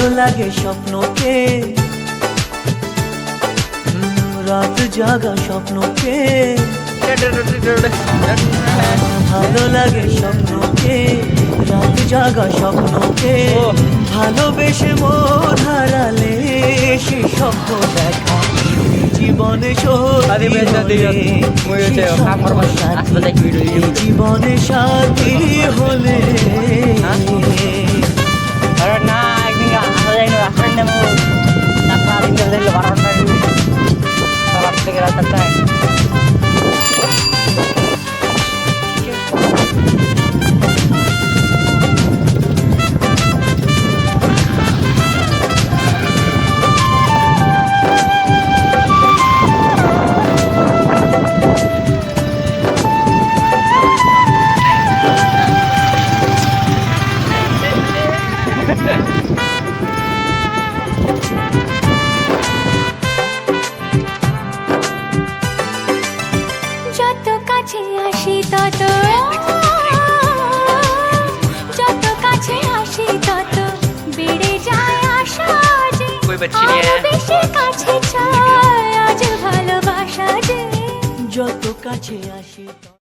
ভালো লাগে স্বপ্নকে। রাত জাগা স্বপ্নকে। ভালো লাগে স্বপ্নকে রাত জাগা স্বপ্নকে। ভালোবেসে মন হারালে সে স্বপ্ন দেখা। জীবনে জীবনে Bye. कोई बच्ची नहीं है যত কাছে আসি